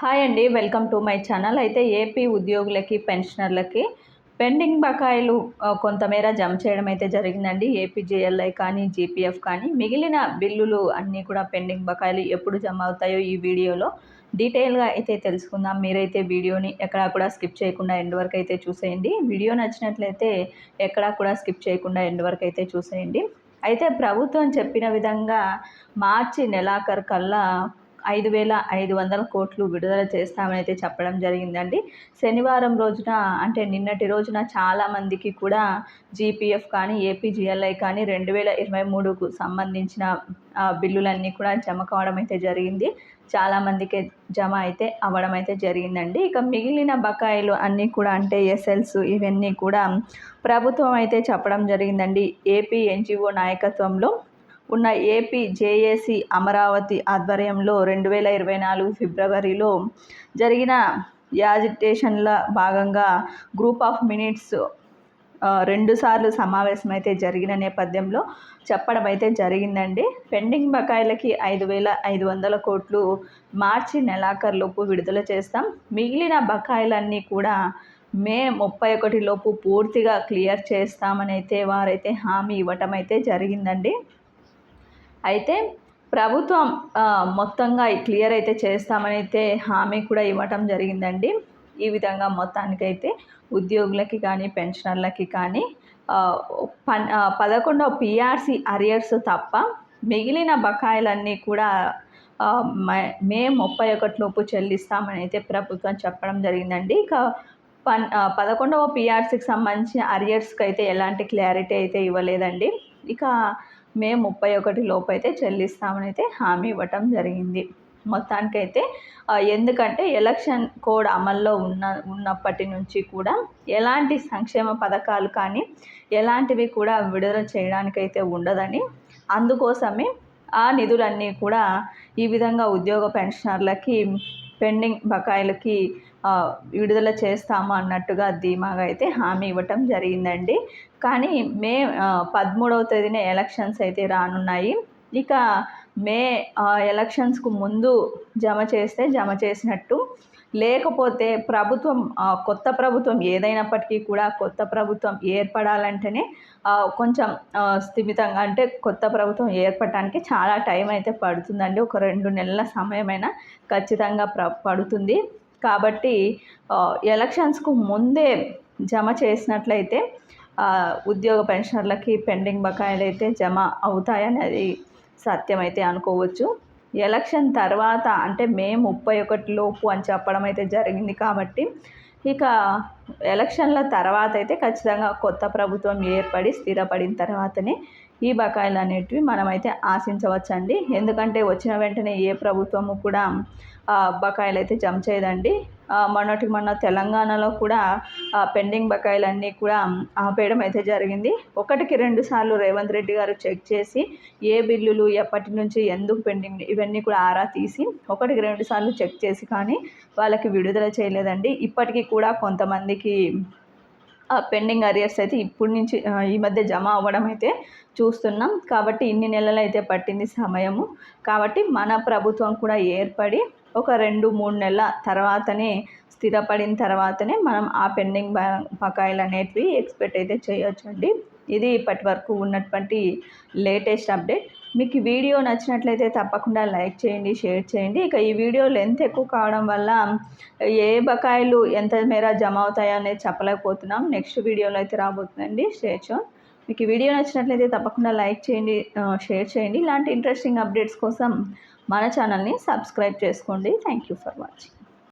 Hi అండి welcome to my channel. అయితే AP ఉద్యోగులకి పెన్షనర్లకి పెండింగ్ బకాయిలు కొంతమేర జమ చేయడం అయితే జరిగిందండి. ఏపీజేఎల్ఐ కానీ జీపీఎఫ్ కానీ మిగిలిన బిల్లులు అన్నీ కూడా పెండింగ్ బకాయిలు ఎప్పుడు జమ అవుతాయో ఈ వీడియోలో డీటెయిల్గా అయితే తెలుసుకుందాం. మీరైతే వీడియోని ఎక్కడా కూడా స్కిప్ చేయకుండా ఎండ్ వరకు అయితే చూసేయండి. వీడియో నచ్చినట్లయితే ఎక్కడా కూడా స్కిప్ చేయకుండా ఎండ్ వరకు అయితే చూసేయండి. అయితే ప్రభుత్వం చెప్పిన విధంగా మార్చి నెలాఖరు కల్లా ఐదు వేల ఐదు వందల కోట్లు విడుదల చేస్తామని అయితే చెప్పడం జరిగిందండి. శనివారం రోజున అంటే నిన్నటి రోజున చాలామందికి కూడా జీపీఎఫ్ కానీ ఏపీజీఎల్ఐ కానీ రెండు వేల ఇరవై మూడుకు సంబంధించిన బిల్లులన్నీ కూడా జమ కావడం అయితే జరిగింది. చాలామందికి జమ అయితే అవ్వడం అయితే జరిగిందండి. ఇక మిగిలిన బకాయిలు అన్నీ కూడా అంటే ఎస్ఎల్స్ ఇవన్నీ కూడా ప్రభుత్వం అయితే చెప్పడం జరిగిందండి. ఏపీ ఎన్జిఓ నాయకత్వంలో ఉన్న ఏపీ జేఏసీ అమరావతి ఆధ్వర్యంలో రెండు వేల ఇరవై నాలుగు ఫిబ్రవరిలో జరిగిన యాజిటేషన్ల భాగంగా గ్రూప్ ఆఫ్ మినిట్స్ రెండుసార్లు సమావేశం అయితే జరిగిన నేపథ్యంలో చెప్పడం అయితే జరిగిందండి. పెండింగ్ బకాయిలకి ఐదు వేల ఐదు వందల కోట్లు మార్చి నెలాఖరులోపు విడుదల చేస్తాం. మిగిలిన బకాయిలన్నీ కూడా మే ముప్పై ఒకటి లోపు పూర్తిగా క్లియర్ చేస్తామని అయితే వారైతే హామీ ఇవ్వటం అయితే జరిగిందండి. అయితే ప్రభుత్వం మొత్తంగా క్లియర్ అయితే చేస్తామని అయితే హామీ కూడా ఇవ్వటం జరిగిందండి. ఈ విధంగా మొత్తానికైతే ఉద్యోగులకి కానీ పెన్షనర్లకి కానీ పన్ పదకొండవ పిఆర్సి అరియర్స్ తప్ప మిగిలిన బకాయిలన్నీ కూడా మే ముప్పై ఒకటిలోపు చెల్లిస్తామని అయితే ప్రభుత్వం చెప్పడం జరిగిందండి. ఇక పన్ పదకొండవ పిఆర్సీకి సంబంధించిన అరియర్స్కి అయితే ఎలాంటి క్లారిటీ అయితే ఇవ్వలేదండి. ఇక మే ముప్పై ఒకటి లోపు అయితే చెల్లిస్తామని అయితే హామీ ఇవ్వటం జరిగింది. మొత్తానికైతే ఎందుకంటే ఎలక్షన్ కోడ్ అమల్లో ఉన్న ఉన్నప్పటి నుంచి కూడా ఎలాంటి సంక్షేమ పథకాలు కానీ ఎలాంటివి కూడా విడుదల చేయడానికైతే ఉండదని అందుకోసమే ఆ నిధులన్నీ కూడా ఈ విధంగా ఉద్యోగ పెన్షనర్లకి పెండింగ్ బకాయిలకి విడుదల చేస్తాము అన్నట్టుగా ధీమాగా అయితే హామీ ఇవ్వటం జరిగిందండి. కానీ మే పదమూడవ తేదీన ఎలక్షన్స్ అయితే రానున్నాయి. ఇక మే ఎలక్షన్స్కు ముందు జమ చేస్తే జమ చేసినట్టు లేకపోతే ప్రభుత్వం కొత్త ప్రభుత్వం ఏదైనప్పటికీ కూడా కొత్త ప్రభుత్వం ఏర్పడాలంటేనే కొంచెం స్థిమితంగా అంటే కొత్త ప్రభుత్వం ఏర్పడటానికి చాలా టైం అయితే పడుతుందండి. ఒక రెండు నెలల సమయమైనా ఖచ్చితంగా ప్ర పడుతుంది. కాబట్టి ఎలక్షన్స్కు ముందే జమ చేసినట్లయితే ఉద్యోగ పెన్షనర్లకి పెండింగ్ బకాయిలు అయితే జమ అవుతాయనేది సత్యమైతే అనుకోవచ్చు. ఎలక్షన్ తర్వాత అంటే మే ముప్పై ఒకటి లోపు అని చెప్పడం అయితే జరిగింది కాబట్టి ఇక ఎలక్షన్ల తర్వాత అయితే ఖచ్చితంగా కొత్త ప్రభుత్వం ఏర్పడి స్థిరపడిన తర్వాతనే ఈ బకాయిలు అనేటివి మనమైతే ఆశించవచ్చండి. ఎందుకంటే వచ్చిన వెంటనే ఏ ప్రభుత్వము కూడా బకాయిలు అయితే జమ చేయదండి. మొన్నటి మొన్న తెలంగాణలో కూడా పెండింగ్ బకాయిలన్నీ కూడా ఆపేయడం అయితే జరిగింది. ఒకటికి రెండు సార్లు రేవంత్ రెడ్డి గారు చెక్ చేసి ఏ బిల్లులు ఎప్పటి నుంచి ఎందుకు పెండింగ్ ఇవన్నీ కూడా ఆరా తీసి ఒకటికి రెండు సార్లు చెక్ చేసి కానీ వాళ్ళకి విడుదల చేయలేదండి. ఇప్పటికీ కూడా కొంతమందికి పెండింగ్ అరియర్స్ అయితే ఇప్పటి నుంచి ఈ మధ్య జమ అవ్వడం అయితే చూస్తున్నాం. కాబట్టి ఇన్ని నెలలు అయితే పట్టింది సమయము. కాబట్టి మన ప్రభుత్వం కూడా ఏర్పడి ఒక రెండు మూడు నెలల తర్వాతనే స్థిరపడిన తర్వాతనే మనం ఆ పెండింగ్ బకాయిలు అనేటివి ఎక్స్పెక్ట్ అయితే చేయొచ్చండి. ఇది ఇప్పటి వరకు ఉన్నటువంటి లేటెస్ట్ అప్డేట్. మీకు ఈ వీడియో నచ్చినట్లయితే తప్పకుండా లైక్ చేయండి షేర్ చేయండి. ఇక ఈ వీడియో లెంత్ ఎక్కువ కావడం వల్ల ఏ బకాయిలు ఎంత మేర జమ అవుతాయో అనేది చెప్పలేకపోతున్నాం. నెక్స్ట్ వీడియోలో అయితే రాబోతుందండి. స్టేచ్ మీకు ఈ వీడియో నచ్చినట్లయితే తప్పకుండా లైక్ చేయండి షేర్ చేయండి. ఇలాంటి ఇంట్రెస్టింగ్ అప్డేట్స్ కోసం మన ఛానల్ని సబ్స్క్రైబ్ చేసుకోండి. Thank you for watching